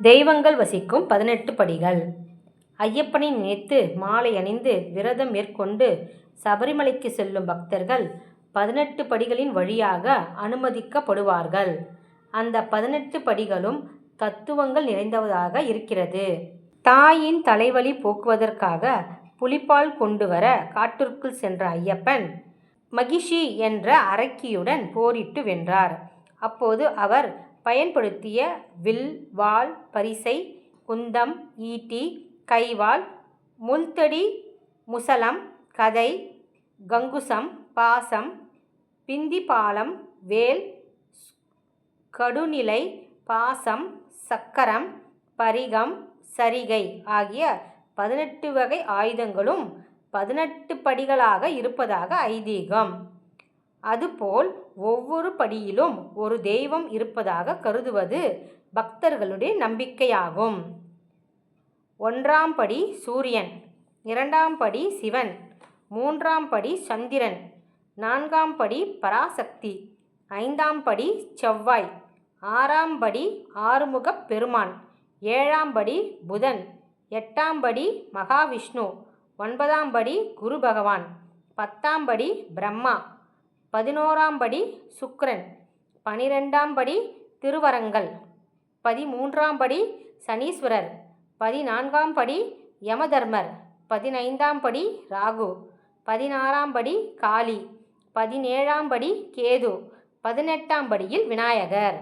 தெய்வங்கள் வசிக்கும் பதினெட்டு படிகள் ஐயப்பனை நினைத்து மாலை அணிந்து விரதம் மேற்கொண்டு சபரிமலைக்கு செல்லும் பக்தர்கள் பதினெட்டு படிகளின் வழியாக அனுமதிக்கப்படுவார்கள். அந்த பதினெட்டு படிகளும் தத்துவங்கள் நிறைந்ததாக இருக்கிறது. தாயின் தலைவலி போக்குவதற்காக புலிப்பால் கொண்டு வர காட்டிற்குள் சென்ற ஐயப்பன் மகிஷி என்ற அரக்கியுடன் போரிட்டு வென்றார். அப்போது அவர் பயன்படுத்திய வில் வாள் பரிசை குந்தம் ஈட்டி கைவாள் முள்தடி முசலம் கதை கங்குசம் பாசம் பிந்திபாலம் வேல் கடுநிலை பாசம் சக்கரம் பரிகம் சரிகை ஆகிய பதினெட்டு வகை ஆயுதங்களும் பதினெட்டு படிகளாக இருப்பதாக ஐதீகம். அதுபோல் ஒவ்வொரு படியிலும் ஒரு தெய்வம் இருப்பதாக கருதுவது பக்தர்களுடைய நம்பிக்கையாகும். ஒன்றாம் படி சூரியன் இரண்டாம் படி சிவன் மூன்றாம் படி சந்திரன் நான்காம் படி பராசக்தி ஐந்தாம் படி செவ்வாய் ஆறாம் படி ஆறுமுகப் பெருமான் ஏழாம் படி புதன் எட்டாம் படி மகாவிஷ்ணு ஒன்பதாம் படி குரு பகவான் பத்தாம் படி பிரம்மா பதினோராம் படி சுக்கரன் பனிரெண்டாம் படி திருவரங்கல் பதிமூன்றாம் படி சனீஸ்வரர் பதினான்காம் படி யமதர்மர் பதினைந்தாம் படி ராகு பதினாறாம் படி காளி பதினேழாம் படி கேது பதினெட்டாம் படியில் விநாயகர்.